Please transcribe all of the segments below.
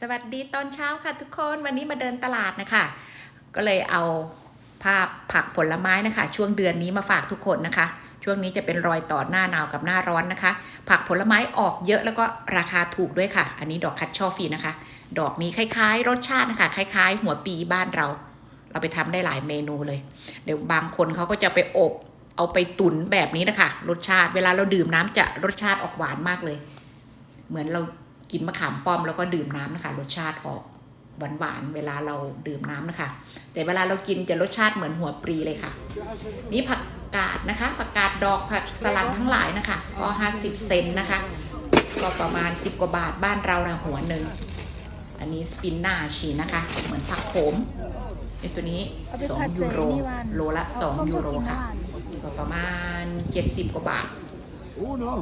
สวัสดีตอนเช้าค่ะทุกคนวันนี้มาเดินตลาดนะคะ ก็เลยเอาภาพผักผลไม้นะคะ ช่วงเดือนนี้มาฝากทุกคนนะคะ ช่วงนี้จะเป็นรอยต่อหน้าหนาวกับหน้าร้อนนะคะ ผักผลไม้ออกเยอะแล้วก็ราคาถูกด้วยค่ะ อันนี้ดอกคัตชอฟีนะคะ ดอกนี้คล้ายๆ รสชาตินะคะ คล้าย ๆ หัวปีบ้านเรา เราไปทำได้หลายเมนูเลย เดี๋ยวบางคนเขาก็จะไปอบ เอาไปตุ๋นแบบนี้นะคะ รสชาติเวลาเราดื่มน้ำจะรสชาติออกหวานมากเลย เหมือนเรา กินมะขามป้อมแล้วก็ดื่มน้ำนะคะ รสชาติออกหวานๆเวลาเราดื่มน้ำนะคะ แต่เวลาเรากินจะรสชาติเหมือนหัวปรีเลยค่ะ นี่ผักกาดนะคะ ผักกาดดอกผักสลัดทั้งหลายนะคะก็50 เซนนะคะ ก็ประมาณ 10 กว่าบาทบ้านเรานะหัวหนึ่งอันนี้สปินนาชีนะคะ เหมือนผักโขมไอตัวนี้ 2 ยูโร โลละ 2 ยูโรค่ะก็ประมาณ 70 กว่าบาท Uno.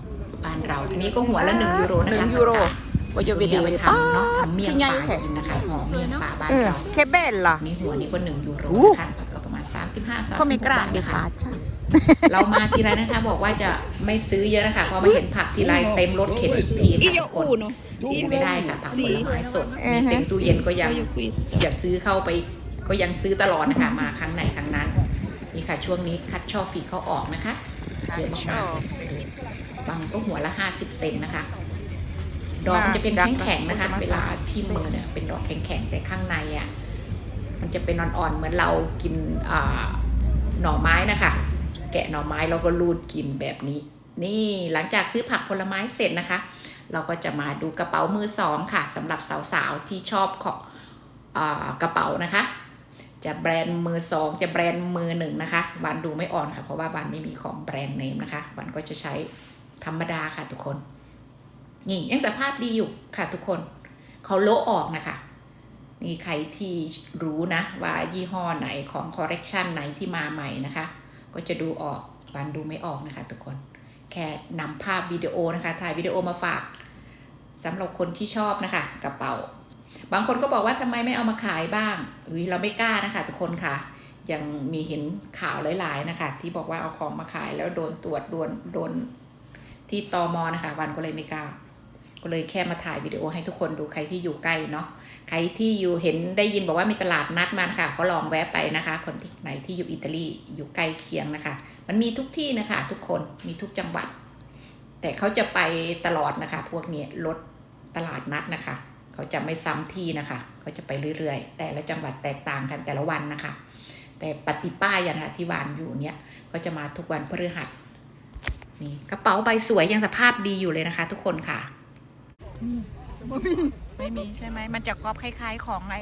บ้านเราอันนี้ก็หัวละ 1 ยูโรนะคะหนึ่งยูโรผักกาด ว่าจะไปเดี๋ยวไปดีทำเนาะทำเมี่ยงที่ไงปลาแท้กินนะคะห่อเมี่ยงปลาบ้านเออเราเคเบนล่ะนี่หัวนี้ก็1ยูโรอู้นะคะก็ประมาณ 35 36ก็ไม่กล้าบาทดีนะฟ้าคะจ้าเรามาทีไรนะคะ บอกว่าจะไม่ซื้อเยอะนะคะพอมาเห็นผักทีไรเต็มรถเข็นทุกทีค่ะทุกคนกินไม่ได้ค่ะผักผลไม้สดมีเต็มตู้เย็นก็ยังอยากซื้อเข้าไปก็ยังซื้อตลอดนะคะ มาครั้งไหนครั้งนั้น นี่ค่ะช่วงนี้คัดช่อฟรีเขาออกนะคะเยอะมากๆบางก็หัวละ 50 เซนนะคะ ดอกมันจะเป็นแข็งๆนะคะ เวลาที่มือเนี่ยเป็นดอกแข็งๆแต่ข้างในอะมันจะเป็นอ่อนๆเหมือนเรากินอ่าหน่อไม้นะคะ แกะหน่อไม้เราก็รูดกินแบบนี้ นี่หลังจากซื้อผักผลไม้เสร็จนะคะ เราก็จะมาดูกระเป๋ามือสองค่ะสำหรับสาวๆที่ชอบของอากระเป๋านะคะ จะแบรนด์มือสองจะแบรนด์มือหนึ่งนะคะบานดูไม่อ่อนค่ะเพราะว่าบานไม่มีของแบรนด์เนมนะคะบานก็จะใช้ธรรมดาค่ะทุกคน นี่ยังสภาพดีอยู่ค่ะทุกคนเขาโลออกนะคะ มีใครที่รู้นะ ว่ายี่ห้อไหนของคอร์เรคชันไหนที่มาใหม่นะคะ ก็จะดูออกบานดูไม่ออกนะคะ ทุกคน แค่นำภาพวิดีโอนะคะ ถ่ายวิดีโอมาฝากสำหรับคนที่ชอบนะคะ กระเป๋า บางคนก็บอกว่าทำไมไม่เอามาขายบ้างอุ้ยเราไม่กล้านะคะ ทุกคนค่ะยังมีเห็นข่าวหลาย ๆ นะคะ ที่บอกว่าเอาของมาขายแล้วโดนตรวจโดนโดนที่ตอมอนะคะ วันก็เลยไม่กล้า ก็เลยแค่มาถ่ายวิดีโอให้ทุกคนดูใครที่อยู่ใกล้เนาะใครที่อยู่เห็นได้ยินบอกว่ามีตลาดนัดมาค่ะ ก็ลองแวะไปนะคะ คนที่ไหนที่อยู่อิตาลีอยู่ใกล้เคียงนะคะ มันมีทุกที่นะคะ ทุกคนมีทุกจังหวัด แต่เขาจะไปตลอดนะคะ พวกนี้รถตลาดนัดนะคะ เขาจะไม่ซ้ำที่นะคะเขาจะไปเรื่อยๆ แต่ละจังหวัดแตกต่างกันแต่ละวันนะคะ แต่ปฏิป้ายอะนะคะที่วานอยู่เนี่ยก็จะมาทุกวันพฤหัสนี่กระเป๋าใบสวยยังสภาพดีอยู่เลยนะคะ ทุกคนค่ะ ไม่มีใช่ไหม มันจะกรอบคล้ายๆของไอ้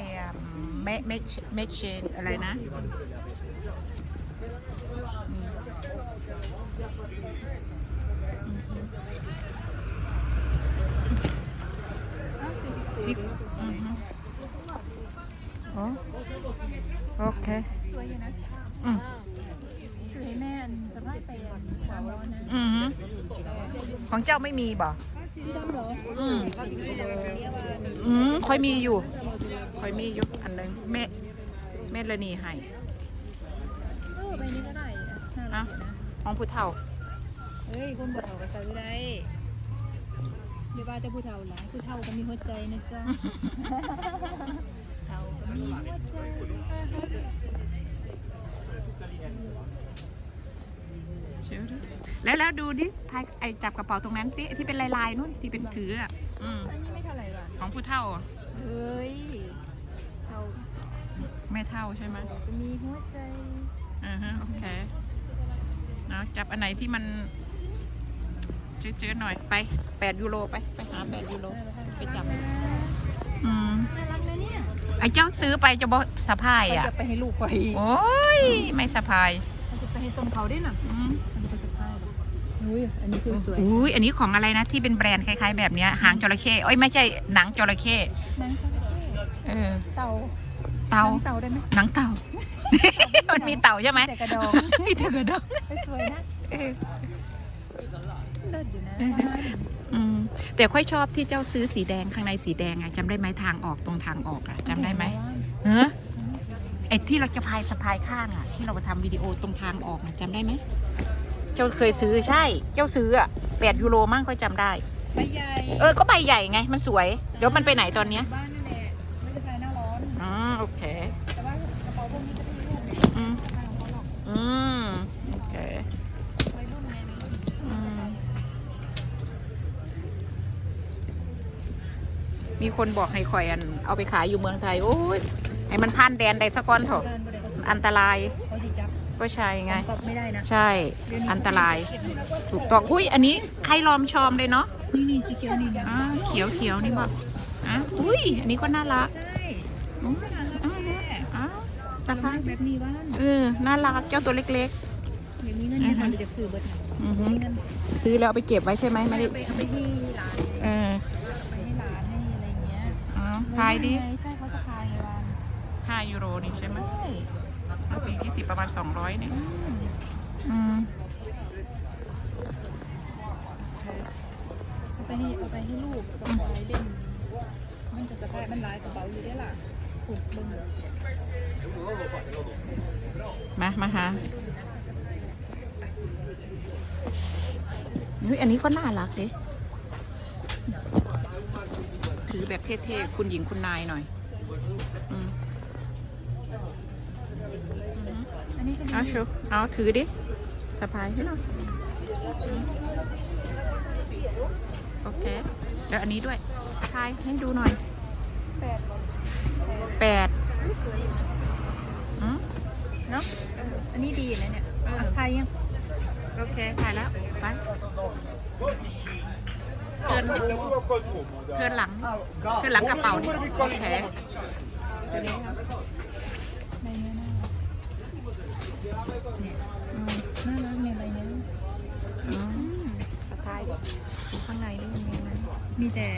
เมเมเมชเชนอะไรนะนี่อือฮึโอ้โอเคสวยอยู่นะอืมสวยแม่อันสบายไปขวาร้อนนะอือฮึของเจ้าไม่มีบ่สีดำเหร ออืมนี่อย่างเนี้ยว่าอืมค่อยมีอยู่ ค่อยมีอยู่อันหนึงเมเมดละนีให้เออใบนี้ก็ได้อะน่ารักอยู่นะของผู้เฒ่า เฮ้ยคนบ่เฒ่าก็ใส่ได้เดี๋ยวว่าแต่ผู้เฒ่าหลายผู้เฒ่าก็มีหัวใจนะจ๊ะ เฒ่าก็มีหัวใจ แล้วแล้วดูดิทายไอจับกระเป๋าตรงนั้นสิที่เป็นลายๆนู่นที่เป็นถืออะอืมอันนี้ไม่เท่าไหร่ว่ะของผู้เฒ่าอะเฮ้ยเฒ่าไม่เท่าใช่ไหมก็มีหัวใจอือฮะโอเคเนาะจับอันไหนที่มันจืดๆหน่อยไป8ยูโรไปไปหา8ยูโรไปจับอืมน่ารักนะเนี่ยไอเจ้าซื้อไปจะบอกสะพายเขาอะจะไปให้ลูกไปโอ้ยไม่สะพายเขาจะไปให้ตรงเขาด้วยน่ะอืมมันจะข้าว อุ้ยอันนี้คือสวยอุ้ยอันนี้ของอะไรนะที่เป็นแบรนด์คล้าย ๆ แบบเนี้ยหางจระเข้เอ้ยไม่ใช่หนังจระเข้นางจระเข้เออเต่าเต่าหนังเต่าได้ไหมหนังเต่า มันมีเต่าใช่ไหมแต่กระดองมีแต่กระดองไม่สวยนะเออเลิศอยู่นะอืมแต่ค่อยชอบที่เจ้าซื้อสีแดงข้างในสีแดงอะจำได้ไหมทางออกตรงทางออกอะจำได้ไหมเออไอ้ที่เราจะพายสะพายข้างอะที่เราไปทำวิดีโอตรงทางออกอะจำได้ไหม เจ้าเคยซื้อใช่ เจ้าซื้ออะแปดยูโรมั่งค่อยจำได้ ใบใหญ่เออ ก็ใบใหญ่ไง มันสวย เดี๋ยวมันไปไหนตอนเนี้ยบ้านนั่นแหละโอเค แต่ว่ากระเป๋าพวกนี้จะเป็นรูปเนี่ยอืมทางของเขาหรอกอืม โอเค วัยรุ่นไงวัยรุ่นอืม มีคนบอกให้ข่อยอัน เอาไปขายอยู่เมืองไทย โอ้ย ให้มันผ่านแดนได้สักก้อนเถอะบ้านบ่ได้เขาอันตรายเขาสิจับ ก็ใช่ไง ก็ไม่ได้นะ ใช่เดี๋ยวนี้อันตรายเก็บให้เราถูกต้อง อุ้ย อันนี้ใครลอมชอมเลยเนาะ นี่นี่สีเขียวนี่นะอ่าเขียวเขียวนี่บอกอะอุ้ย อันนี้ก็น่ารัก ใช่โอ้ยน่ารักแม่อ้าวสสะภาพาพยแบบนี้บ้านเออน่ารักเจ้าตัวเล็กอย่างนี้เงินไม่ทันจะซื้อเบิดนะอือฮึมีเงินๆซื้อแล้วเอาไปเก็บไว้ใช่ไหมไม่ได้ไปเอาไปที่ร้านเออไปให้ร้านให้อะไรเงี้ยอ๋อขายดิ ใช่เขาจะขายในร้านห้ายูโรนี่ใช่ไหมใช่ เอาสี่ยี่สิบประมาณสองร้อยเนี่ยอืมเอาไปให้เอาไปให้ลูกกระเป๋าเด่นมันจะสะพายมันหลายกระเป๋าอยู่ได้อล่ะขุดเบิ่งมา มาหาอุ้ยอันนี้ก็น่ารักดิถือแบบเท่ๆ คุณหญิงคุณนายหน่อย นนี้ก็ดีเอาชูเอาถือดิสะพายให้หน่อยโอเคเดี๋ยวอันนี้ด้วยสะพายให้ดูหน่อยแปดแปดอืมเนาะอันนี้ดีนะเนี่ยอะใครยังโอเคถ่ายแล้วไปเทิร์นดิเทิร์นหลังเทิร์นหลังกระเป๋าดิโอเค ข้างในด้วยไงนะมีแต่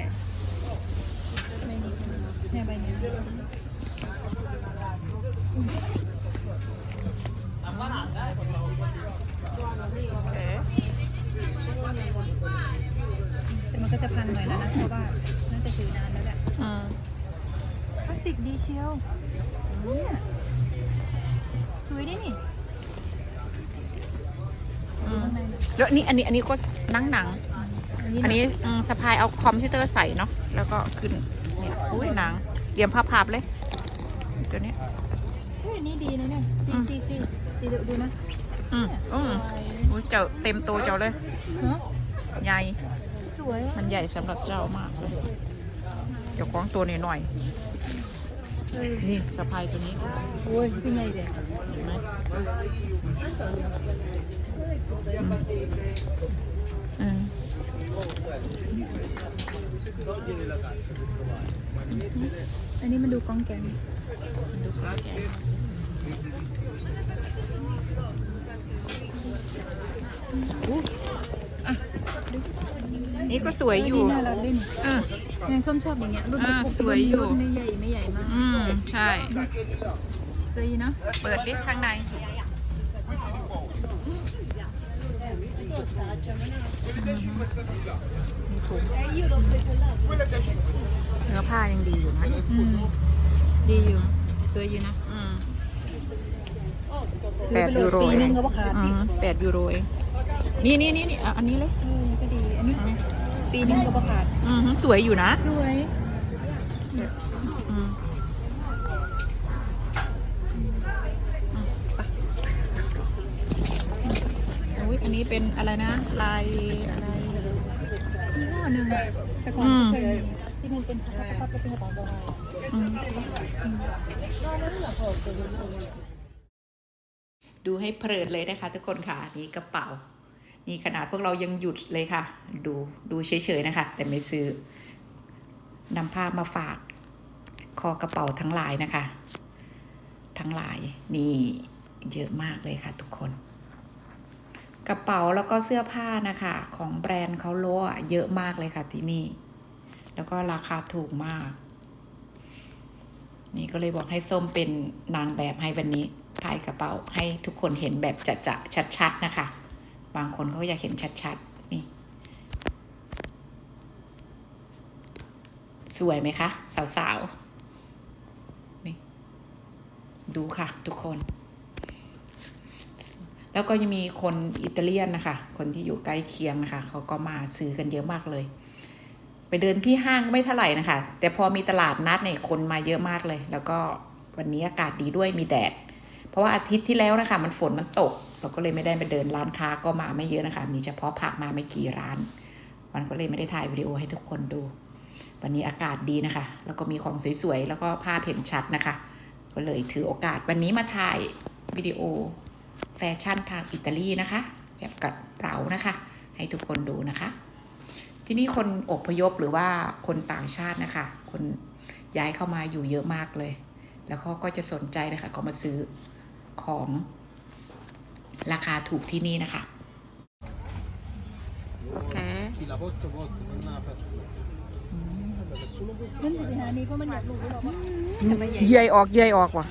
ใบนี้เนี่ใบนี้แต่มันก็จะพังหน่อยแล้วนะเพราะว่าน่าจะถือนานแล้วแหละอืมคลาสสิกดีเชียวเนี่ยสวยดินี่งในน่ะแล้วนี่อันนี้อันนี้ก็หนังหนัง อันนี้อันนี้อืมสะพายเอาคอมพิวเตอร์ใส่เนาะแล้วก็ขึ้นเนี่ยอุ้ยหนังเตรียมภาพๆเลยตัวเนี้ยเฮ้ยอันนี้ดีนะเนี่ยซีอืมซีซีซีดูดูนะอืมอืมอุ้ยเจ้าเต็มตัวเจ้าเลยฮะใหญ่สวยว่ะมันใหญ่สำหรับเจ้ามากเลยเดี๋ยวกล้องตัวนี้หน่อยเออๆนี่สะพายตัวนี้ดูโอ้ยเป็นไงเด็กเห็นไหมอืม อันนี้มันดูกองแกงดูกล้องแกะอู้อะนี่ก็สวยอยู่ น่ารักด้วยนี่เออแมงส้มชอบอย่างเงี้ยรุ่นอ่าเล็กๆสวยอยู่ รุ่นไม่ใหญ่ไม่ใหญ่มากอืม ใช่ สวยอยู่เนอะเปิดลิฟข้างใน มีถุงเนื้อผ้ายังดีอยู่นะอืมดีอยู่ สวยอยู่นะอืมซื้แปอดไปเลยยูโรปีเอนึงงก็ว่าขาดอืมแปดยูโรเองนี่นี่นี่นี่เอาอันนี้เลยเออก็ดี อันนี้ ปีนึงก็ว่าขาดอืมสวยอยู่นะ สวย อันนี้เป็นอะไรนะ ลายอะไรยี่ห้อหนึ่งแต่ก่อนเคยมีที่มันเป็นพับพับเป็นกระเป๋าโบราณอืม ดูให้เพลิดเลยนะคะ ทุกคนค่ะนี่กระเป๋า นี่ขนาดพวกเรายังหยุดเลยค่ะ ดูดูเฉยๆนะคะ แต่ไม่ซื้อนำภาพมาฝาก คอกระเป๋าทั้งหลายนะคะ ทั้งหลายนี่เยอะมากเลยค่ะทุกคน กระเป๋าแล้วก็เสื้อผ้านะคะ ของแบรนด์เขาโลอะเยอะมากเลยค่ะที่นี่ แล้วก็ราคาถูกมาก นี่ก็เลยบอกให้ส้มเป็นนางแบบให้วันนี้พายกระเป๋าให้ทุกคนเห็นแบบจะจะชัดชัดๆนะคะ บางคนเขาอยากเห็นชัดๆนี่ สวยไหมคะ สาวๆนี่ ดูค่ะทุกคน แล้วก็ยังมีคนอิตาเลียนนะคะ คนที่อยู่ใกล้เคียงนะคะเขาก็มาซื้อกันเยอะมากเลย ไปเดินที่ห้างไม่เท่าไหร่นะคะ แต่พอมีตลาดนัดเนี่ยคนมาเยอะมากเลย แล้วก็วันนี้อากาศดีด้วยมีแดด เพราะว่าอาทิตย์ที่แล้วนะคะ มันฝนมันตก เราก็เลยไม่ได้ไปเดินร้านค้าก็มาไม่เยอะนะคะ มีเฉพาะผักมาไม่กี่ร้าน มันก็เลยไม่ได้ถ่ายวิดีโอให้ทุกคนดู วันนี้อากาศดีนะคะ แล้วก็มีของสวยๆแล้วก็ภาพเห็นชัดนะคะ ก็เลยถือโอกาสวันนี้มาถ่ายวิดีโอ แฟชั่นทางอิตาลีนะคะ แบบกัดเป๋านะคะ ให้ทุกคนดูนะคะ ที่นี่คนอบพยพหรือว่าคนต่างชาตินะคะ คนย้ายเข้ามาอยู่เยอะมากเลย แล้วเขาก็จะสนใจนะคะก็มาซื้อของราคาถูกที่นี่นะคะ โอเค มันสิไปหานี่เพราะมันอยากรู้ด้วยหรอกว่าเยื่อยออกเยื่อยออกว่ะ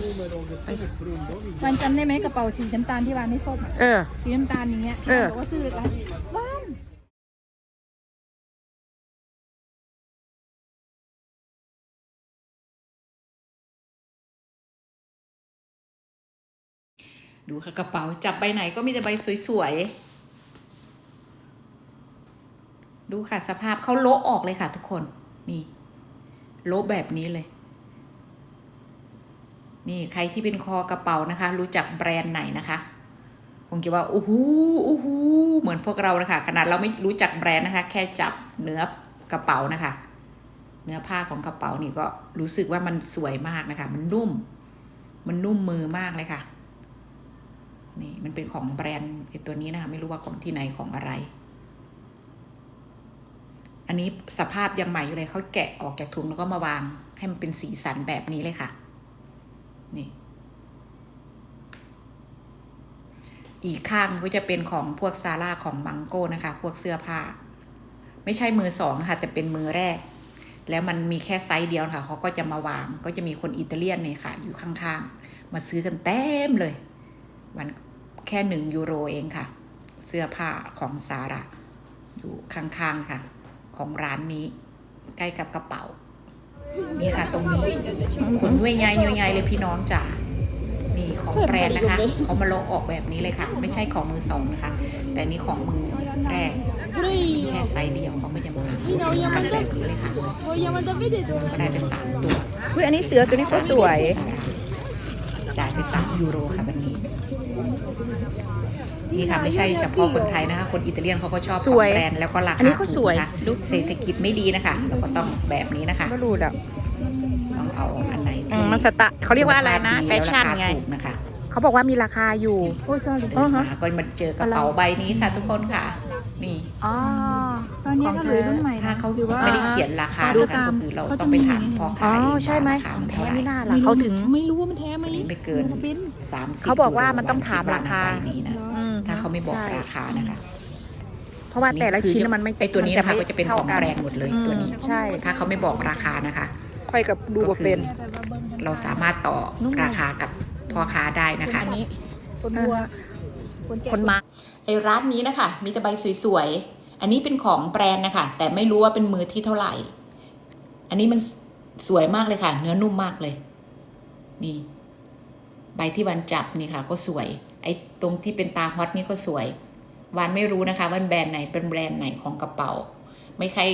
numero che poi è pronto. มันจำได้ไหมกระเป๋าสีน้ำตาลที่วางในส้มอะเออ สีน้ำตาลอย่างเงี้ยเออ บอกว่าซื้อร้านบ้านดูค่ะกระเป๋าจับใบไหนก็มีแต่ใบสวยๆ ดูค่ะสภาพเขาโละออกเลยค่ะทุกคน นี่โละแบบนี้เลย นี่ใครที่เป็นคอกระเป๋านะคะ รู้จักแบรนด์ไหนนะคะคงคิดว่าอู้หูอู้หูเหมือนพวกเรานะคะขนาดเราไม่รู้จักแบรนด์นะคะ แค่จับเนื้อกระเป๋านะคะ เนื้อผ้าของกระเป๋านี่ก็รู้สึกว่ามันสวยมากนะคะ มันนุ่ม มันนุ่มมือมากเลยค่ะ นี่มันเป็นของแบรนด์ไอตัวนี้นะคะ ไม่รู้ว่าของที่ไหนของอะไร อันนี้สภาพยังใหม่อยู่เลยเขาแกะออกจากถุงแล้วก็มาวาง ให้มันเป็นสีสันแบบนี้เลยค่ะ นี่ อีกข้างก็จะเป็นของพวกซาร่าของมังโก้นะคะ พวกเสื้อผ้า ไม่ใช่มือสองนะคะแต่เป็นมือแรก แล้วมันมีแค่ไซส์เดียวค่ะ เขาก็จะมาวาง ก็จะมีคนอิตาเลียนเนี่ยค่ะ อยู่ข้างๆ มาซื้อกันเต็มเลย วันแค่หนึ่งยูโรเองค่ะ เสื้อผ้าของซาร่าอยู่ข้างๆค่ะ ของร้านนี้ ใกล้กับกระเป๋า นี่ค่ะตรงนี้ขนด้วยไงด้วยไงเลยพี่น้องจ๋านี่ของแบรนด์นะคะเขามาโลออกแบบนี้เลยค่ะ ไม่ใช่ของมือสองนะคะ แต่นี่ของมือแรกมีแค่ไซส์เดียวเขาก็จะมากันแบบนี้เลยค่ะก็ได้ไปสามตัวอุ้ยอันนี้เสือตัวนี้ก็สวยจ่ายไปสามยูโรค่ะวันนี้นี่ค่ะไม่ใช่เฉพาะคนไทยนะคะ คนอิตาเลียนเขาก็ชอบขสองวยแบรนด์แล้วก็ราอันคานี้ก็ถูสกวยนะคะ ดูเศรษฐกิจไม่ดีนะคะเราก็ต้องแบบนี้นะคะก็รูดอะต้องเอาอันไหนอืที่มมันสตะเขาเรียกว่าอะไรนะคุณแฟภาพดีชั่นล้วราไงคาถูกนะคะเขาบอกว่ามีราคาอยู่ โอ้ย sorry อ๋อฮะ มาก็มาเจอกระเป๋าใบนี้ค่ะทุกคนค่ะ นี่ อ๋อ ตอนนี้ก็เหลือรุ่นใหม่นะถ้าเขาคือว่า ไม่ได้เขียนราคาดูนะคะตาม ก็คือเราเขาจะต้องไปมีถามพ่ออ๋ค้าอเองใช่ไหมว่าราคามันเท่าไหร่ไม่น่าล่ะเขาถึง ไม่รู้ว่ามันแท้ไหมอันนี้ไม่เกินเป็นสามสิบเขาบอกว่ามันต้องถามราคาใบนี้นะอืมถ้าเขาไม่บอกใช่ ราคานะคะเพ ราะว่าแต่ละชิ้นมันไม่ไอตัวนี้นะคะมัก็จะเป็นของแบรนด์หมดเลยตัวนี้ใช่ถ้าเขาไม่บอกราคานะคะค่อยกับดูบ่เป็น เราสามารถต่อราคากับพ่อค้าได้นะคะอันนี้คนวัวคนแก่คนมาไอร้านนี้นะคะ มีแต่ใบสวยๆ อันนี้เป็นของแบรนด์นะคะ แต่ไม่รู้ว่าเป็นมือที่เท่าไหร่ อันนี้มันสวยมากเลยค่ะ เนื้อนุ่มมากเลย นี่ ใบที่วันจับนี่ค่ะ ก็สวย ไอ้ตรงที่เป็นตาฮอตนี่ก็สวย วันไม่รู้นะคะว่าแบรนด์ไหนเป็นแบรนด์ไหนของกระเป๋า ไม่ใช่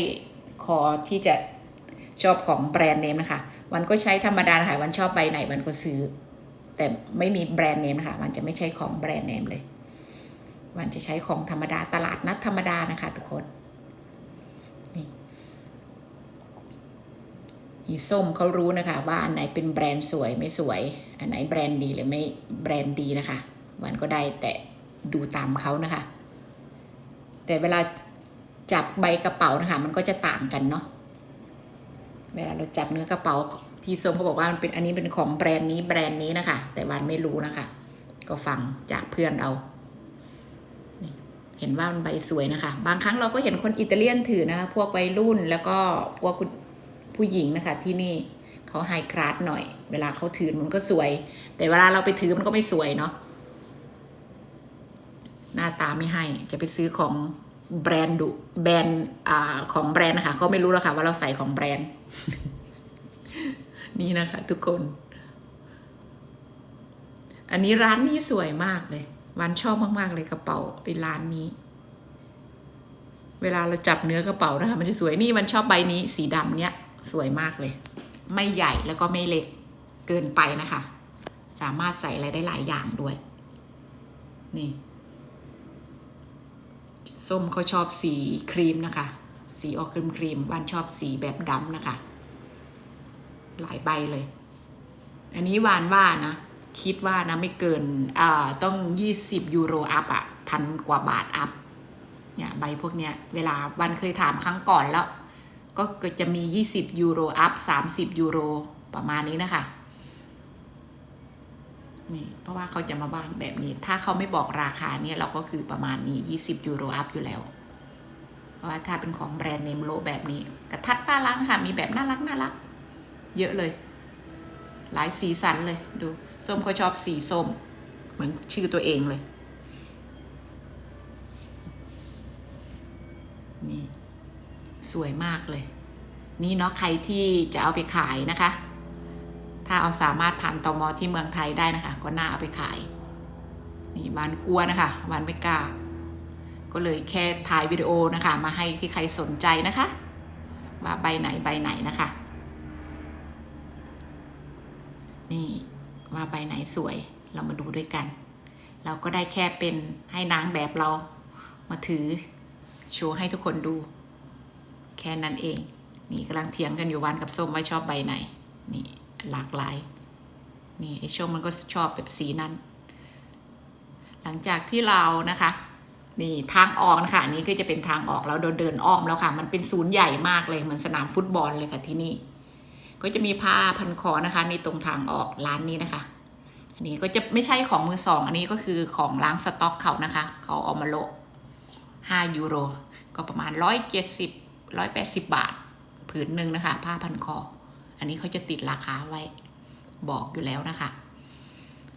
คอที่จะชอบของแบรนด์เนมนะคะวันก็ใช้ธรรมดานะคะวันชอบใบไหนวันก็ซื้อ แต่ไม่มีแบรนด์เนมนะคะวันจะไม่ใช้ของแบรนด์เนมเลย วันจะใช้ของธรรมดาตลาดนัดธรรมดานะคะทุกคนนี่อีส้มเขารู้นะคะว่าอันไหนเป็นแบรนด์สวยไม่สวย อันไหนแบรนด์ดีหรือไม่แบรนด์ดีนะคะ วันก็ได้แต่ดูตามเขานะคะ แต่เวลาจับใบกระเป๋านะคะ มันก็จะต่างกันเนาะเวลาเราจับเนื้อกระเป๋าที่ส้มเขาบอกว่ามันเป็นอันนี้เป็นของแบรนด์นี้แบรนด์นี้นะคะ แต่วันไม่รู้นะคะ ก็ฟังจากเพื่อนเราเห็นว่ามันใบสวยนะคะ บางครั้งเราก็เห็นคนอิตาเลียนถือนะคะพวกวัยรุ่นแล้วก็พวกผู้หญิงนะคะ ที่นี่เขาไฮคลาสหน่อย เวลาเขาถือมันก็สวย แต่เวลาเราไปถือมันก็ไม่สวยเนาะาไม่ให้ จะไปซื้อของแบรนด์ดุแบรนด์ของแบรนด์นะคะเขาไม่รู้แล้วค่ะว่าเราใส่ของแบรนด์ นี่นะคะทุกคน อันนี้ร้านนี้สวยมากเลยวันชอบมาก ๆ เลยกระเป๋าไอ้ร้านนี้ เวลาเราจับเนื้อกระเป๋านะคะมันจะสวยนี่มันชอบใบนี้ สีดำเนี้ย สวยมากเลย ไม่ใหญ่แล้วก็ไม่เล็กเกินไปนะคะ สามารถใส่อะไรได้หลายอย่างด้วย นี่ ส้มเขาชอบสีครีมนะคะ สีออกครีมครีมบ้านชอบสีแบบดำนะคะ หลายใบเลย อันนี้วานว่านะ คิดว่านะไม่เกินอ่าต้อง20ยูโรอัพอะพันกว่าบาทอัพเนี่ยใบพวกเนี้ยเวลาวันเคยถามครั้งก่อนแล้ว ก็จะมี 20 ยูโรอัพ 30 ยูโรประมาณนี้นะคะ นี่เพราะว่าเขาจะมาบ้างแบบนี้ ถ้าเขาไม่บอกราคาเนี่ยเราก็คือประมาณนี้ 20 ยูโรอัพอยู่แล้ว เพราะว่าถ้าเป็นของแบรนด์เนมโลแบบนี้ กระทัดน่ารักค่ะ มีแบบน่ารักน่ารัก เยอะเลย หลายสีสันเลยดูส้มเขาชอบสีส้ม เหมือนชื่อตัวเองเลย นี่ สวยมากเลย นี่เนาะใครที่จะเอาไปขายนะคะ ถ้าเอาสามารถผ่านตมที่เมืองไทยได้นะคะ ก็น่าเอาไปขาย นี่บานกลัวนะคะบานไม่กล้า ก็เลยแค่ถ่ายวิดีโอนะคะ มาให้ที่ใครสนใจนะคะ ว่าใบไหนใบไหนนะคะ นี่ว่าใบไหนสวยเรามาดูด้วยกัน เราก็ได้แค่เป็นให้นางแบบเรามาถือโชว์ให้ทุกคนดู แค่นั้นเอง นี่กำลังเถียงกันอยู่วันกับส้มว่าชอบใบไหน นี่ หลากหลาย นี่ไอชมมันก็ชอบแบบสีนั้น หลังจากที่เรานะคะนี่ทางออกนะคะอันนี้ก็จะเป็นทางออกแล้วเราเดินอ้อมแล้วค่ะ มันเป็นศูนย์ใหญ่มากเลยเหมือนสนามฟุตบอลเลยค่ะที่นี่ ก็จะมีผ้าพันคอนะคะในตรงทางออกร้านนี้นะคะ อันนี้ก็จะไม่ใช่ของมือสอง อันนี้ก็คือของล้างสต็อกเขานะคะ เขาเอามาโละ5ยูโร ก็ประมาณ170 180บาท ผืนหนึ่งนะคะ ผ้าพันคอ อันนี้เขาจะติดราคาไว้บอกอยู่แล้วนะคะ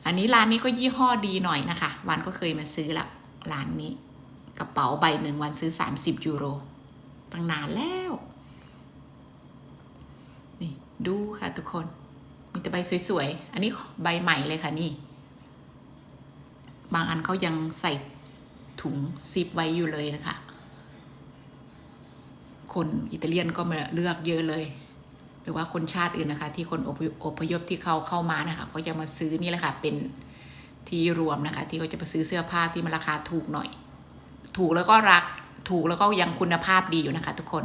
อันนี้ร้านนี้ก็ยี่ห้อดีหน่อยนะคะ วันก็เคยมาซื้อละร้านนี้ กระเป๋าใบหนึ่งวันซื้อ 30 ยูโร ตั้งนานแล้ว นี่ดูค่ะทุกคน มีแต่ใบสวยๆ อันนี้ใบใหม่เลยค่ะนี่ บางอันเขายังใส่ถุงซิปไว้อยู่เลยนะคะ คนอิตาเลียนก็มาเลือกเยอะเลย รือว่าคนชาติอื่นนะคะ ที่คนอพยพอพยพที่เขาเข้ามานะคะก็จะมาซื้อนี่แหละค่ะเป็นที่รวมนะคะ ที่เขาจะมาซื้อเสื้อผ้าที่มันราคาถูกหน่อย ถูกแล้วก็รักถูกแล้วก็ยังคุณภาพดีอยู่นะคะ ทุกคน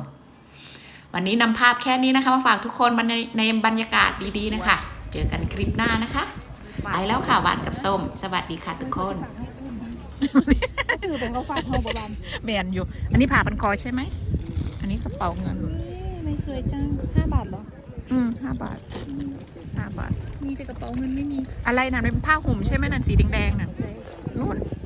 วันนี้นำภาพแค่นี้นะคะมาฝากทุกคนมาในในบรรยากาศดีๆนะคะ เจอกันคลิปหน้านะคะไปแล้วค่ะหวานกับส้ม สวัสดีค่ะทุกคนก็สื่อเป็นเขาฝากเฮาบ่บันแมนอยู่ อันนี้ผ่าพันคอใช่ไหม อันนี้กระเป๋าเงินเอ้ยไม่ สวยจังห้าบาทเหรอ อืมห้าบาทห้าบาท มีแต่กระเป๋าเงินไม่มี อะไรนั่นเป็นผ้าห่มใช่ไหมนั่นสีแดงๆนั่นใส่นู่นอ